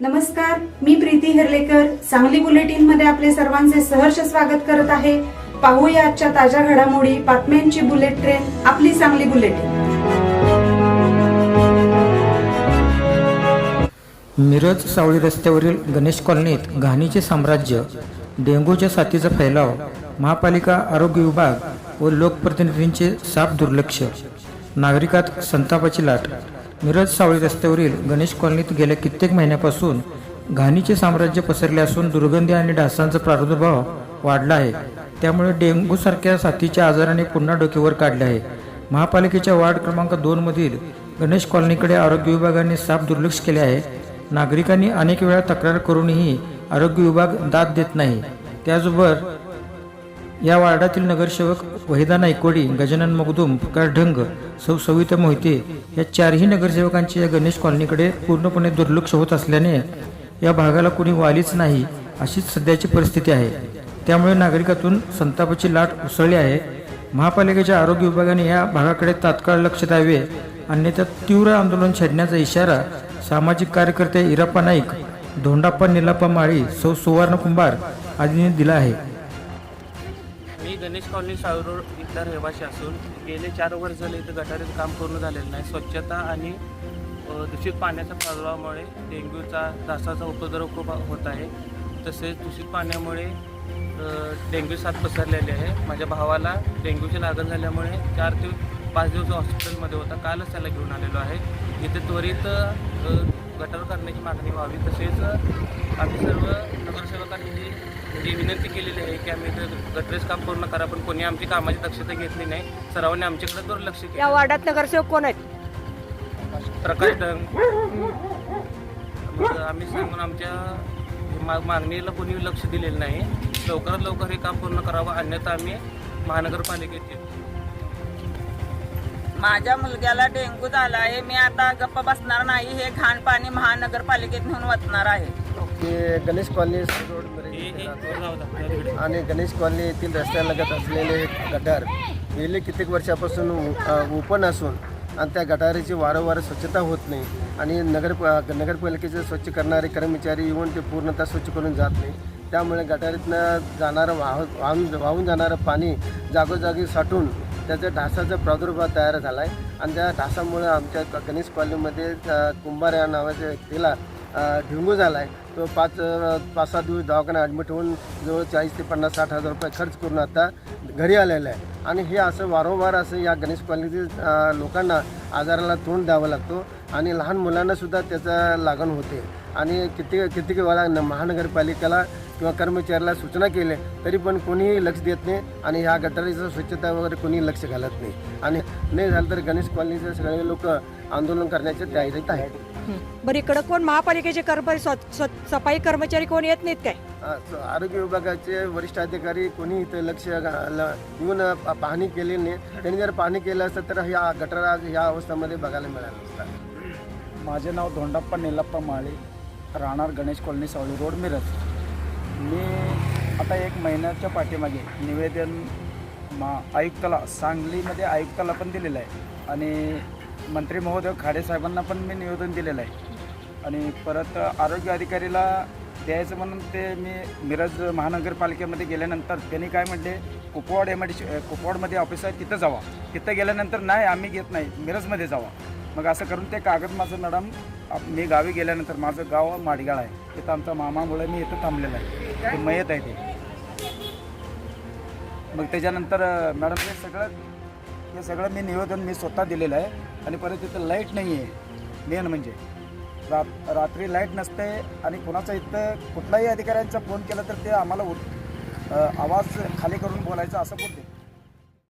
नमस्कार मी प्रीती हिरलेकर. सांगली बुलेटिनमध्ये आपले सर्वांचे सहर्ष स्वागत करत आहे. पाहूया आजच्या ताज्या घडामोडी बातम्यांची बुलेट ट्रेन आपली सांगली बुलेटिन. मिरज सावळी रस्त्यावरील गणेश कॉलनीत घाणीचे साम्राज्य डेंग्यूच्या साथीचा फैलाव महापालिका आरोग्य विभाग व लोकप्रतिनिधींचे साफ दुर्लक्ष नागरिकात संतापाची लाट मिरज सावळी रस्त्यावरील गणेश कॉलनीत गेल्या कित्येक महिन्यापासून घाणीचे साम्राज्य पसरले असून दुर्गंधी आणि डासांचा प्रादुर्भाव वाढला आहे. त्यामुळे डेंग्यूसारख्या साथीच्या आजाराने पुन्हा डोकेवर काढले आहे. महापालिकेच्या वार्ड क्रमांक दोन मधील गणेश कॉलनीकडे आरोग्य विभागाने साफ दुर्लक्ष केले आहे. नागरिकांनी अनेक वेळा तक्रार करूनही आरोग्य विभाग दाद देत नाही. त्याचबरोबर या वार्डातील नगरसेवक वहिदा नायकोडी गजानन मगदुम प्रकाश ढंग सौ सविता मोहिते या चारही नगरसेवकांचे या गणेश कॉलनीकडे पूर्णपणे दुर्लक्ष होत असल्याने या भागाला कोणी वालीच नाही अशीच सध्याची परिस्थिती आहे. त्यामुळे नागरिकातून संतापाची लाट उसळली आहे. महापालिकेच्या आरोग्य विभागाने या भागाकडे तात्काळ लक्ष द्यावे अन्यथा तीव्र आंदोलन छेडण्याचा इशारा सामाजिक कार्यकर्ते इराप्पा नाईक धोंडाप्पा निलाप्पा माळी सौ सुवर्ण कुंभार आदींनी दिला आहे. मी गणेश कॉलनी सावरी इथला रहिवासी असून गेले चार वर्ष झाले इथं गटारीचं काम पूर्ण झालेलं नाही. स्वच्छता आणि दूषित पाण्याच्या प्रभावामुळे डेंग्यूचा डासाचा उपद्रव खूप होत आहे. तसेच दूषित पाण्यामुळे डेंग्यू साथ पसरलेली आहे. माझ्या भावाला डेंग्यूची लागण झाल्यामुळे चार ते पाच दिवस हॉस्पिटलमध्ये होता. कालच त्याला घेऊन आलेलो आहे. इथे त्वरित गटार करण्याची मागणी व्हावी. तसेच आम्ही सर्व नगरसेवकांनी जी विनंती केलेली आहे की आम्ही गटरेज काम पूर्ण करा पण कोणी आमची कामाची दक्षता घेतली नाही. सर्वांनी आमच्याकडे दुर्लक्ष या केलं वार्डात नगरसेवक कोण आहेत? प्रकाश डंग मग आम्ही सांगून आमच्या मा- मागणीला कोणी लक्ष दिलेलं नाही. लवकरात लवकर हे काम पूर्ण करावं अन्यथा आम्ही महानगरपालिकेचे माझ्या मुलग्याला डेंग्यू झाला आहे. मी आता गप्प बसणार नाही. हे घाण पाणी महानगरपालिकेत नेऊन वाचणार आहे. ते गणेश कॉलनी रोड आणि गणेश कॉलनी येथील रस्त्यालगत असलेले गटार गेले कित्येक वर्षापासून ओपन असून आणि त्या गटारीची वारंवार स्वच्छता होत नाही आणि नगर नगरपालिकेचे स्वच्छ करणारे कर्मचारी येऊन ते पूर्णतः स्वच्छ करून जात नाही. त्यामुळे गटारीतनं जाणारं वाह वाहून वाहून जाणारं पाणी जागोजागी साठून त्याचा ढासाचा प्रादुर्भाव तयार झाला आहे आणि त्या ढासामुळे आमच्या गणेश कॉलनीमध्ये कुंभार या नावाच्या व्यक्तीला अ, झाला आहे तो पाच पाच सात दिवस दवाखान्यात ॲडमिट होऊन जवळ चाळीस ते पन्नास साठ हजार रुपये खर्च करून आता घरी आलेला आहे. आणि हे असं वारंवार असं या गणेश कॉलनीतील लोकांना आजाराला तोंड द्यावं लागतो आणि लहान मुलांनासुद्धा त्याचा लागण होते. आणि किती किती वेळा महानगरपालिकेला किंवा कर्मचाऱ्याला सूचना केल्या तरी पण कोणीही लक्ष देत नाही आणि ह्या गटारीचं स्वच्छता वगैरे कोणी लक्ष घालत नाही. आणि नाही झालं तर गणेश कॉलनीचे सगळे लोक आंदोलन करण्याच्या तयारीत आहेत. बरं इकडं कोण महापालिकेचे कर्मचारी स्व- स्व- सफाई कर्मचारी कोण येत नाहीत काय? आरोग्य विभागाचे वरिष्ठ अधिकारी कोणी इथं लक्ष घा- ल- येऊन पा- पाहणी केली नाही. त्यांनी जर पाहणी केलं असतं तर ह्या गटार आज ह्या अवस्थेमध्ये बघायला मिळालं असतं. माझे नाव धोंडाप्पा नेलाप्पा माळे राहणार गणेश कॉलनी सावळी रोड मिरज. मी आता एक महिन्याच्या पाठीमागे निवेदन मा आयुक्ताला सांगलीमध्ये आयुक्ताला पण दिलेलं आहे. आणि मंत्री महोदय खाडे साहेबांना पण मी निवेदन दिलेलं आहे. आणि परत आरोग्य अधिकारीला द्यायचं म्हणून ते मी मिरज महानगरपालिकेमध्ये गेल्यानंतर त्यांनी काय म्हटले कुपवाड एम आय डी कुपवाडमध्ये ऑफिस आहे तिथं जावा. तिथं गेल्यानंतर नाही आम्ही घेत नाही मिरजमध्ये जावा. मग असं करून ते कागद माझं मॅडम मी गावी गेल्यानंतर माझं गाव माडगाळ आहे. तिथं आमचा मामामुळे मी इथं थांबलेलं आहे. ते मयत आहे ते. मग त्याच्यानंतर मॅडम हे सगळं हे सगळं मी निवेदन मी स्वतः दिलेलं आहे. आणि परत तिथं लाइट नाही आहे मेन म्हणजे. रात रात्री लाइट नसते आणि कुणाचा इथं कुठलाही अधिकाऱ्यांचा फोन केला तर ते आम्हाला उ आवाज खाली करून बोलायचं असं बोलते.